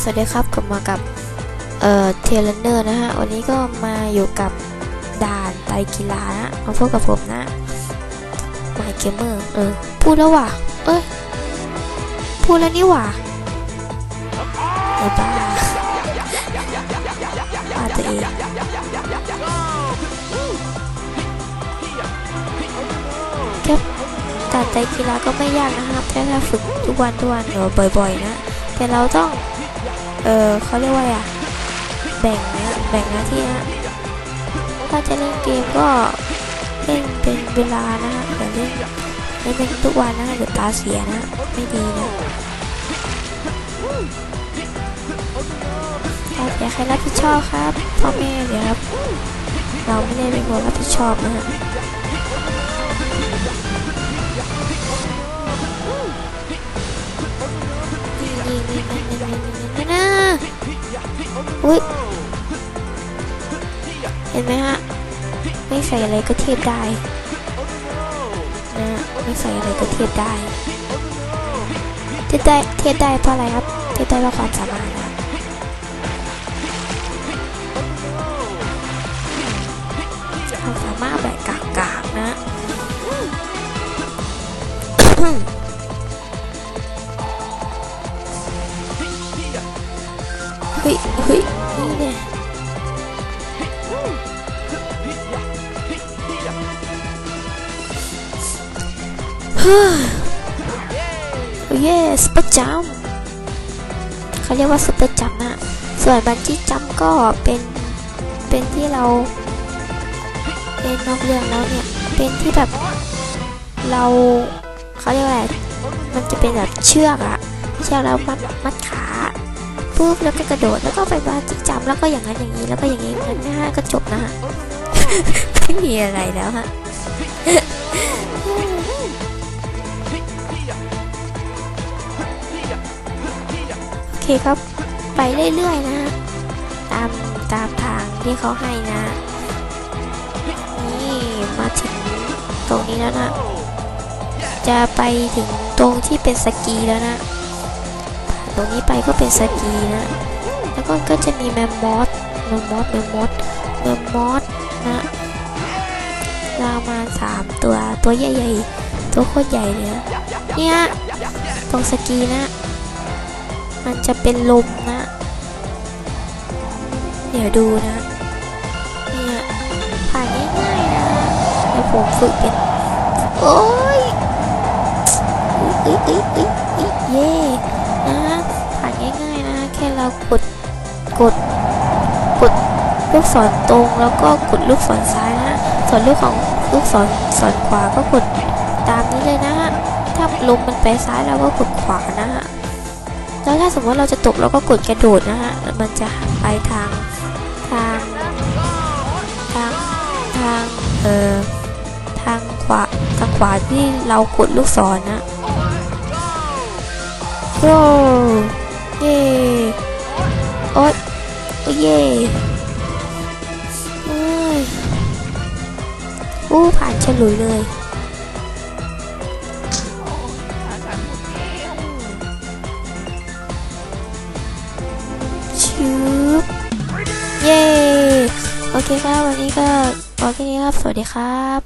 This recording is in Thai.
สวัสดีครับกลับมากับเอ่อเทเลนเนอร์นะฮะวันนี้ก็มาอยู่กับด่านไตรกีฬานะมาพบกับผมนะไมเกมเมอร์เออพูดแล้วว่ะเอ้ยพูดแล้วนี่ว่ะไอ้บ้าบ้าตัวเองแค่ด่านไตรกีฬาก็ไม่ยากนะครับแค่ถ้าฝึกทุกวันทุกวันหรือบ่อยๆนะแต่เราต้อง เออเขาเรียกว่าอะไรอะแบ่งนะแบ่งหน้าที่นะถ้าจะเล่นเกมก็เล่นเป็นเวลานะฮะอย่าเล่นเล่นเป็นทุกวันนะเดี๋ยวตาเสียนะ ไม่ดีนะถ้าอยากใครรับผิดชอบครับพ่อแม่เดี๋ยวครับ เราไม่ได้เป็นคนรับผิดชอบนะฮะ อุ้ยเห็นไหมฮะ ไม่ใส่อะไรก็เทียบได้นะไม่ใส่อะไรก็เทียบได้เทียบได้เทียบได้เพราะอะไรครับเทียบได้เพราะความสามารถนะความสามารถแบบกากๆนะเฮ้ยเฮ้ยนี่เนี่ย โอ้ยสเปอร์จัมเขาเรียกว่าสเปอร์จัมนะส่วนบันจี้จัมก็เป็นเป็นที่เราเป็นนอกเรื่องแล้วเนี่ย เป็นที่แบบเราเขาเรียกว่าอะไรมันจะเป็นแบบเชือกอะเชือกแล้วมัดมัดขา ปุ๊บแล้วก็กระโดดแล้วก็ไปบาจิจับแล้วก็อย่างนั้นอย่างนี้แล้วก็อย่างนี้มันนะฮะก็จบนะฮะไม่มีอะไรแล้วฮะโอเคครับไปเรื่อยๆนะฮะตามตามทางที่เขาให้นะ นี่มาถึงตรงนี้แล้วนะ จะไปถึงตรงที่เป็นสกีแล้วนะ ตรงนี้ไปก็เป็นสกีนะ แล้วก็ก็จะมีแมมมอสแมมมอสแมมมอสแมมมอสนะเรามาสามตัวตัวใหญ่ๆ ตัวโคตรใหญ่เลยนะเนี่ยตรงสกีนะ มันจะเป็นลมนะ เดี๋ยวดูนะเนี่ยผ่านง่ายๆนะเดี๋ยวผมฝึกเป็น โอ้ยเอ้ยเอ้ยเอ้ยเอ้ กดกดกดลูกศรตรงแล้วก็กดลูกศรซ้ายนะส่วนลูกของลูกศรศรขวาก็กดตามนี้เลยนะฮะถ้าลมมันไปซ้ายเราก็กดขวานะฮะแล้วถ้าสมมติเราจะตกเราก็กดกระโดดนะฮะมันจะไปทางทางทางทางเอ่อทางขวาทางขวาที่เรากดลูกศรนะโอ้เย่ โอ๊ยโอ้ยเย่เอ้ยอู้ผ่านฉลุยเลยชืบเย่โอเคครับวันนี้ก็โอเคนี้ครับ สวัสดีครับ